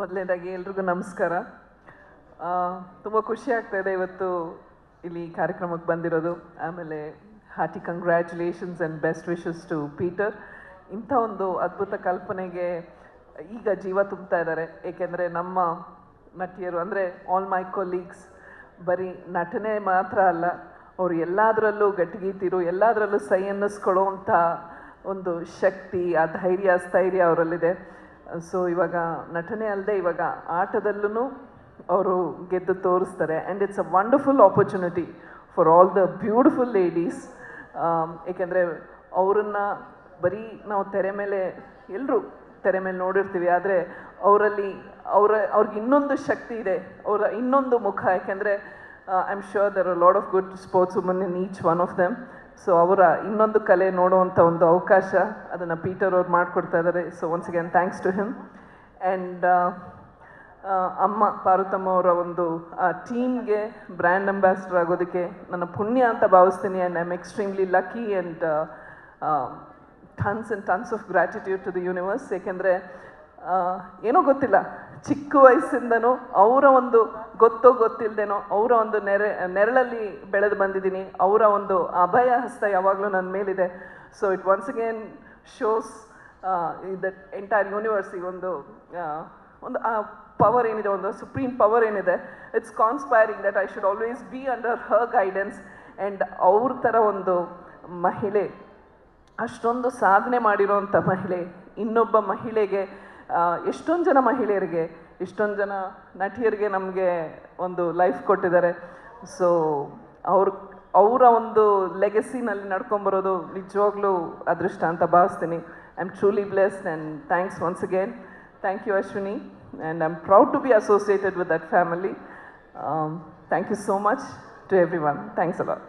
ಮೊದಲನೇದಾಗಿ ಎಲ್ರಿಗೂ ನಮಸ್ಕಾರ. ತುಂಬ ಖುಷಿ ಆಗ್ತಾ ಇದೆ ಇವತ್ತು ಇಲ್ಲಿ ಕಾರ್ಯಕ್ರಮಕ್ಕೆ ಬಂದಿರೋದು. ಆಮೇಲೆ hearty congratulations and best wishes to Peter ಇಂಥ ಒಂದು ಅದ್ಭುತ ಕಲ್ಪನೆಗೆ ಈಗ ಜೀವ ತುಂಬ್ತಾ ಇದ್ದಾರೆ. ಏಕೆಂದರೆ ನಮ್ಮ ನಟಿಯರು, ಅಂದರೆ ಆಲ್ ಮೈ ಕೊಲೀಗ್ಸ್ ಬರೀ ನಟನೆ ಮಾತ್ರ ಅಲ್ಲ, ಅವರು ಎಲ್ಲದರಲ್ಲೂ ಗಟ್ಟಿಗೀತಿರು, ಎಲ್ಲದರಲ್ಲೂ ಸೈ ಅನ್ನಿಸ್ಕೊಳ್ಳೋವಂಥ ಒಂದು ಶಕ್ತಿ, ಆ ಧೈರ್ಯ, ಸ್ಥೈರ್ಯ ಅವರಲ್ಲಿದೆ. ಸೊ ಇವಾಗ ನಟನೆ ಅಲ್ಲದೆ ಇವಾಗ ಆಟದಲ್ಲೂ ಅವರು ಗೆದ್ದು ತೋರಿಸ್ತಾರೆ. And it's a wonderful opportunity for all the beautiful ladies ಏಕೆಂದರೆ ಅವರನ್ನ ಬರೀ ನಾವು ತೆರೆ ಮೇಲೆ ಎಲ್ಲರೂ ತೆರೆ ಮೇಲೆ ನೋಡಿರ್ತೀವಿ. ಆದರೆ ಅವರಲ್ಲಿ ಅವರ, ಅವ್ರಿಗೆ ಇನ್ನೊಂದು ಶಕ್ತಿ ಇದೆ. ಅವರ ಇನ್ನೊಂದು ಮುಖ. ಯಾಕೆಂದರೆ I am sure there a lot of good sports woman in each one of them so ಅವರ ಇನ್ನೊಂದು ಕಲೆ ನೋಡುವಂಥ ಒಂದು ಅವಕಾಶ ಅದನ್ನು ಪೀಟರ್ ಅವ್ರು ಮಾಡಿಕೊಡ್ತಾ ಇದ್ದಾರೆ so once again thanks to him and ಅಮ್ಮ ಪಾರ್ವತಮ್ಮ ಅವರ ಒಂದು ಟೀಮ್ಗೆ ಬ್ರ್ಯಾಂಡ್ ಅಂಬಾಸಿಡರ್ ಆಗೋದಕ್ಕೆ ನನ್ನ ಪುಣ್ಯ ಅಂತ ಭಾವಿಸ್ತೀನಿ. And I am extremely lucky and tons and tons of gratitude to the universe ಏಕೆಂದರೆ ಏನೋ ಗೊತ್ತಿಲ್ಲ. ಚಿಕ್ಕ ವಯಸ್ಸಿಂದನೂ ಅವರ ಒಂದು ಗೊತ್ತೋ ಗೊತ್ತಿಲ್ಲದೇನೋ ಅವರ ಒಂದು ನೆರೆ, ನೆರಳಲ್ಲಿ ಬೆಳೆದು ಬಂದಿದ್ದೀನಿ. ಅವರ ಒಂದು ಅಭಯ ಹಸ್ತ ಯಾವಾಗಲೂ ನನ್ನ ಮೇಲಿದೆ. So it once again shows that entire universe ಈ ಒಂದು ಒಂದು, ಆ ಪವರ್ ಏನಿದೆ, ಒಂದು ಸುಪ್ರೀಂ ಪವರ್ ಏನಿದೆ. It's conspiring that I should always be under her guidance and ಅವ್ರ ಥರ ಒಂದು ಮಹಿಳೆ, ಅಷ್ಟೊಂದು ಸಾಧನೆ ಮಾಡಿರೋವಂಥ ಮಹಿಳೆ, ಇನ್ನೊಬ್ಬ ಮಹಿಳೆಗೆ ಎಷ್ಟೊಂದು ಜನ ಮಹಿಳೆಯರಿಗೆ ಇಷ್ಟೊಂದು ಜನ ನಟಿಯರಿಗೆ ನಮಗೆ ಒಂದು ಲೈಫ್ ಕೊಟ್ಟಿದ್ದಾರೆ. ಸೊ ಅವ್ರ, ಅವರ ಒಂದು ಲೆಗಸಿನಲ್ಲಿ ನಡ್ಕೊಂಬರೋದು ನಿಜವಾಗ್ಲೂ ಅದೃಷ್ಟ ಅಂತ ಭಾವಿಸ್ತೀನಿ. I am truly blessed and thanks once again thank you Ashwini and I am proud to be associated with that family thank you so much to everyone thanks a lot